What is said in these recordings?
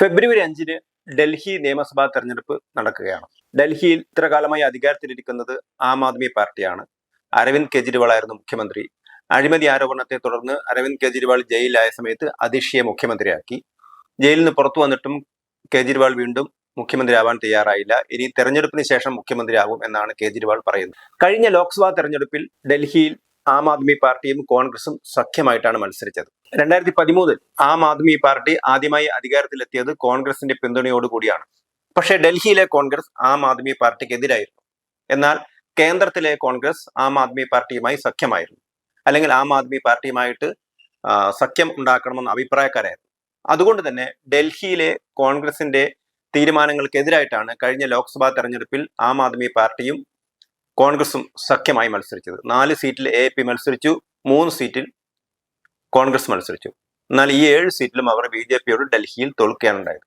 ഫെബ്രുവരി അഞ്ചിന് ഡൽഹി നിയമസഭാ തെരഞ്ഞെടുപ്പ് നടക്കുകയാണ്. ഡൽഹിയിൽ ഇത്ര കാലമായി അധികാരത്തിലിരിക്കുന്നത് ആം ആദ്മി പാർട്ടിയാണ്. അരവിന്ദ് കെജ്രിവാൾ ആയിരുന്നു മുഖ്യമന്ത്രി. അഴിമതി ആരോപണത്തെ തുടർന്ന് അരവിന്ദ് കെജ്രിവാൾ ജയിലിലായ സമയത്ത് അതിഷിയെ മുഖ്യമന്ത്രിയാക്കി. ജയിലിൽ നിന്ന് പുറത്തു വന്നിട്ടും കെജ്രിവാൾ വീണ്ടും മുഖ്യമന്ത്രിയാവാൻ തയ്യാറായില്ല. ഇനി തെരഞ്ഞെടുപ്പിന് ശേഷം മുഖ്യമന്ത്രിയാകും എന്നാണ് കേജ്രിവാൾ പറയുന്നത്. കഴിഞ്ഞ ലോക്സഭാ തെരഞ്ഞെടുപ്പിൽ ഡൽഹിയിൽ ആം ആദ്മി പാർട്ടിയും കോൺഗ്രസും സഖ്യമായിട്ടാണ് മത്സരിച്ചത്. രണ്ടായിരത്തി പതിമൂന്നിൽ ആം ആദ്മി പാർട്ടി ആദ്യമായി അധികാരത്തിലെത്തിയത് കോൺഗ്രസിന്റെ പിന്തുണയോടുകൂടിയാണ് പക്ഷേ ഡൽഹിയിലെ കോൺഗ്രസ് ആം ആദ്മി പാർട്ടിക്ക് എതിരായിരുന്നു എന്നാൽ കേന്ദ്രത്തിലെ കോൺഗ്രസ് ആം ആദ്മി പാർട്ടിയുമായി സഖ്യമായിരുന്നു. അല്ലെങ്കിൽ ആം ആദ്മി പാർട്ടിയുമായിട്ട് സഖ്യം ഉണ്ടാക്കണമെന്ന് അഭിപ്രായക്കാരായിരുന്നു. അതുകൊണ്ട് തന്നെ ഡൽഹിയിലെ കോൺഗ്രസിന്റെ തീരുമാനങ്ങൾക്കെതിരായിട്ടാണ് കഴിഞ്ഞ ലോക്സഭാ തെരഞ്ഞെടുപ്പിൽ ആം ആദ്മി പാർട്ടിയും കോൺഗ്രസും സഖ്യമായി മത്സരിച്ചത്. നാല് സീറ്റിൽ എ പി മത്സരിച്ചു മൂന്ന് സീറ്റിൽ കോൺഗ്രസ് മത്സരിച്ചു. എന്നാൽ ഈ ഏഴ് സീറ്റിലും അവർ ബി ജെ പിയോട് ഡൽഹിയിൽ തോൽക്കുകയാണുണ്ടായത്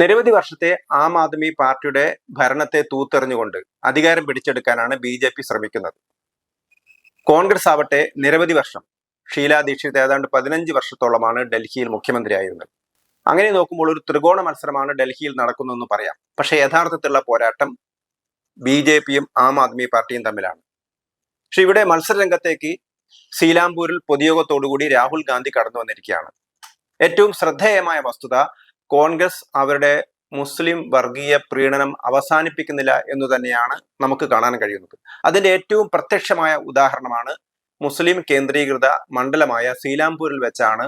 നിരവധി വർഷത്തെ ആം ആദ്മി പാർട്ടിയുടെ ഭരണത്തെ തൂത്തെറിഞ്ഞുകൊണ്ട് അധികാരം പിടിച്ചെടുക്കാനാണ് ബി ജെ പി ശ്രമിക്കുന്നത്. കോൺഗ്രസ് ആവട്ടെ നിരവധി വർഷം ഷീലാ ദീക്ഷിത് ഏതാണ്ട് പതിനഞ്ച് വർഷത്തോളമാണ് ഡൽഹിയിൽ മുഖ്യമന്ത്രിയായിരുന്നത്. അങ്ങനെ നോക്കുമ്പോൾ ഒരു ത്രികോണ മത്സരമാണ് ഡൽഹിയിൽ നടക്കുന്നതെന്ന് പറയാം. പക്ഷേ യഥാർത്ഥത്തിലുള്ള പോരാട്ടം ബി ജെ പിയും ആം ആദ്മി പാർട്ടിയും തമ്മിലാണ്. പക്ഷെ ഇവിടെ മത്സര രംഗത്തേക്ക് സീലാംപൂരിൽ പൊതുയോഗത്തോടുകൂടി രാഹുൽ ഗാന്ധി കടന്നു വന്നിരിക്കുകയാണ്. ഏറ്റവും ശ്രദ്ധേയമായ വസ്തുത കോൺഗ്രസ് അവരുടെ മുസ്ലിം വർഗീയ പ്രീണനം അവസാനിപ്പിക്കുന്നില്ല എന്ന് തന്നെയാണ് നമുക്ക് കാണാൻ കഴിയുന്നത്. അതിന്റെ ഏറ്റവും പ്രത്യക്ഷമായ ഉദാഹരണമാണ് മുസ്ലിം കേന്ദ്രീകൃത മണ്ഡലമായ സീലാംപൂരിൽ വെച്ചാണ്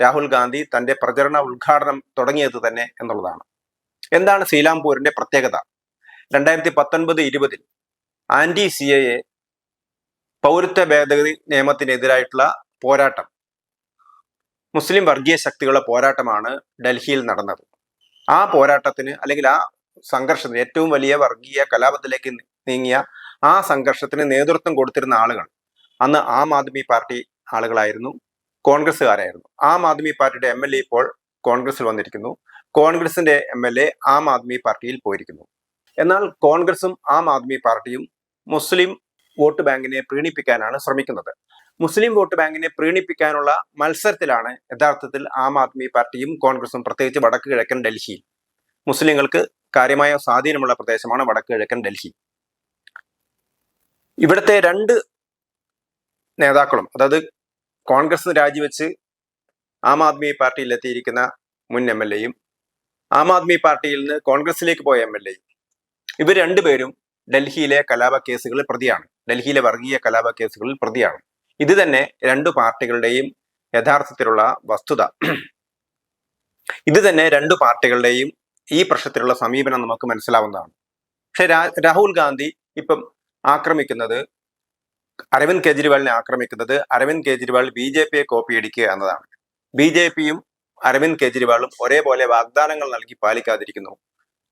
രാഹുൽ ഗാന്ധി തന്റെ പ്രചരണ ഉദ്ഘാടനം തുടങ്ങിയത് തന്നെ എന്നുള്ളതാണ്. എന്താണ് സീലാംപൂരിന്റെ പ്രത്യേകത? രണ്ടായിരത്തി പത്തൊൻപത് ഇരുപതിൽ ആന്റി സി എ എ പൗരത്വ ഭേദഗതി നിയമത്തിനെതിരായിട്ടുള്ള പോരാട്ടം മുസ്ലിം വർഗീയ ശക്തികളുടെ പോരാട്ടമാണ് ഡൽഹിയിൽ നടന്നത്. ആ പോരാട്ടത്തിന് അല്ലെങ്കിൽ ആ സംഘർഷത്തിന് ഏറ്റവും വലിയ വർഗീയ കലാപത്തിലേക്ക് നീങ്ങിയ ആ സംഘർഷത്തിന് നേതൃത്വം കൊടുത്തിരുന്ന ആളുകൾ അന്ന് ആം ആദ്മി പാർട്ടി ആളുകളായിരുന്നു കോൺഗ്രസ്സുകാരായിരുന്നു. ആം ആദ്മി പാർട്ടിയുടെ എം എൽ എ ഇപ്പോൾ കോൺഗ്രസിൽ വന്നിരിക്കുന്നു. കോൺഗ്രസിന്റെ M L A Aam Aadmi പാർട്ടിയിൽ പോയിരിക്കുന്നു. എന്നാൽ കോൺഗ്രസും ആം ആദ്മി പാർട്ടിയും മുസ്ലിം വോട്ട് ബാങ്കിനെ പ്രീണിപ്പിക്കാനാണ് ശ്രമിക്കുന്നത്. മുസ്ലിം വോട്ട് ബാങ്കിനെ പ്രീണിപ്പിക്കാനുള്ള മത്സരത്തിലാണ് യഥാർത്ഥത്തിൽ ആം ആദ്മി പാർട്ടിയും കോൺഗ്രസും പ്രത്യേകിച്ച് വടക്ക് കിഴക്കൻ ഡൽഹിയിൽ. മുസ്ലിങ്ങൾക്ക് കാര്യമായ സ്വാധീനമുള്ള പ്രദേശമാണ് വടക്ക് കിഴക്കൻ ഡൽഹി. ഇവിടുത്തെ രണ്ട് നേതാക്കളും അതായത് കോൺഗ്രസ് രാജിവെച്ച് ആം ആദ്മി പാർട്ടിയിൽ എത്തിയിരിക്കുന്ന മുൻ എം എൽ എയും ആം ആദ്മി പാർട്ടിയിൽ നിന്ന് കോൺഗ്രസിലേക്ക് പോയ എം എൽ എയും ഇവർ രണ്ടുപേരും ഡൽഹിയിലെ കലാപ കേസുകളിൽ പ്രതിയാണ്. ഡൽഹിയിലെ വർഗീയ കലാപ കേസുകളിൽ പ്രതിയാണ്. ഇത് തന്നെ രണ്ടു പാർട്ടികളുടെയും യഥാർത്ഥത്തിലുള്ള വസ്തുത. ഇത് തന്നെ രണ്ടു പാർട്ടികളുടെയും ഈ പ്രശ്നത്തിലുള്ള സമീപനം നമുക്ക് മനസ്സിലാവുന്നതാണ്. പക്ഷെ രാഹുൽ ഗാന്ധി ഇപ്പം ആക്രമിക്കുന്നത് അരവിന്ദ് കെജ്രിവാളിനെ ആക്രമിക്കുന്നത് അരവിന്ദ് കെജ്രിവാൾ ബി ജെ പിയെ കോപ്പിയടിക്കുക എന്നതാണ്. ബി ജെ പിയും അരവിന്ദ് കെജ്രിവാളും ഒരേപോലെ വാഗ്ദാനങ്ങൾ നൽകി പാലിക്കാതിരിക്കുന്നു.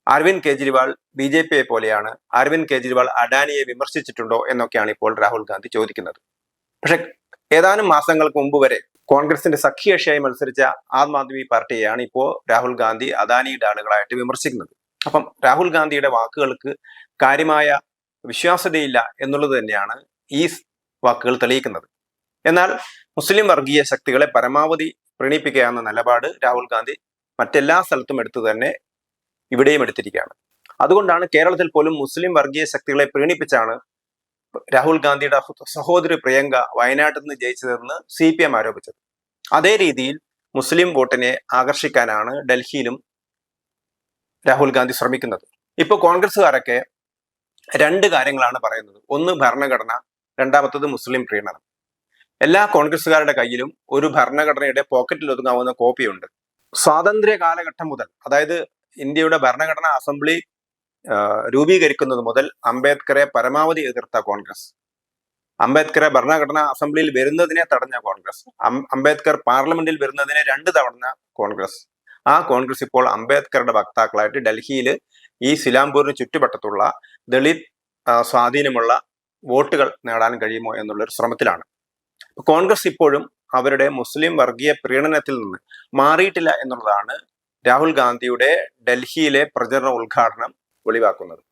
അരവിന്ദ് കെജ്രിവാൾ ബി ജെ പിയെ പോലെയാണ് അരവിന്ദ് കെജ്രിവാൾ അഡാനിയെ വിമർശിച്ചിട്ടുണ്ടോ എന്നൊക്കെയാണ് ഇപ്പോൾ രാഹുൽ ഗാന്ധി ചോദിക്കുന്നത്. പക്ഷെ ഏതാനും മാസങ്ങൾക്ക് മുമ്പ് വരെ കോൺഗ്രസിന്റെ സഖ്യകക്ഷിയായി മത്സരിച്ച ആം ആദ്മി പാർട്ടിയെയാണ് ഇപ്പോൾ രാഹുൽ ഗാന്ധി അദാനിയുടെ ആളുകളായിട്ട് വിമർശിക്കുന്നത്. അപ്പം രാഹുൽ ഗാന്ധിയുടെ വാക്കുകൾക്ക് കാര്യമായ വിശ്വാസ്യതയില്ല എന്നുള്ളത് തന്നെയാണ് ഈ വാക്കുകൾ തെളിയിക്കുന്നത്. എന്നാൽ മുസ്ലിം വർഗീയ ശക്തികളെ പരമാവധി പ്രണയിപ്പിക്കുക എന്ന നിലപാട് രാഹുൽ ഗാന്ധി മറ്റെല്ലാ സ്ഥലത്തും എടുത്തു തന്നെ ഇവിടെയും എടുത്തിരിക്കുകയാണ്. അതുകൊണ്ടാണ് കേരളത്തിൽ പോലും മുസ്ലിം വർഗീയ ശക്തികളെ പ്രീണിപ്പിച്ചാണ് രാഹുൽ ഗാന്ധിയുടെ സഹോദരി പ്രിയങ്ക വയനാട്ടിൽ നിന്ന് ജയിച്ചതെന്ന് സി പി എം ആരോപിച്ചത്. അതേ രീതിയിൽ മുസ്ലിം വോട്ടിനെ ആകർഷിക്കാനാണ് ഡൽഹിയിലും രാഹുൽ ഗാന്ധി ശ്രമിക്കുന്നത്. ഇപ്പോൾ കോൺഗ്രസ്സുകാരൊക്കെ രണ്ട് കാര്യങ്ങളാണ് പറയുന്നത്. ഒന്ന് ഭരണഘടന രണ്ടാമത്തത് മുസ്ലിം പ്രീണനം. എല്ലാ കോൺഗ്രസ്സുകാരുടെ കയ്യിലും ഒരു ഭരണഘടനയുടെ പോക്കറ്റിൽ ഒതുങ്ങാവുന്ന കോപ്പിയുണ്ട്. സ്വാതന്ത്ര്യ കാലഘട്ടം മുതൽ അതായത് ഇന്ത്യയുടെ ഭരണഘടനാ അസംബ്ലി രൂപീകരിക്കുന്നത് മുതൽ അംബേദ്കറെ പരമാവധി എതിർത്ത കോൺഗ്രസ്. അംബേദ്കറെ ഭരണഘടനാ അസംബ്ലിയിൽ വരുന്നതിനെ തടഞ്ഞ കോൺഗ്രസ്. അംബേദ്കർ പാർലമെന്റിൽ വരുന്നതിനെ രണ്ട് തവണ കോൺഗ്രസ്. ആ കോൺഗ്രസ് ഇപ്പോൾ അംബേദ്കറുടെ വക്താക്കളായിട്ട് ഡൽഹിയിൽ ഈ സിലാംപൂരിന് ചുറ്റുവട്ടത്തുള്ള ദളിത് സ്വാധീനമുള്ള വോട്ടുകൾ നേടാൻ കഴിയുമോ എന്നുള്ളൊരു ശ്രമത്തിലാണ്. കോൺഗ്രസ് ഇപ്പോഴും അവരുടെ മുസ്ലിം വർഗീയ പ്രീണനത്തിൽ നിന്ന് മാറിയിട്ടില്ല എന്നുള്ളതാണ് രാഹുൽ ഗാന്ധിയുടെ ഡൽഹിയിലെ പ്രചരണ ഉദ്ഘാടനം വെളിവാക്കുന്നത്.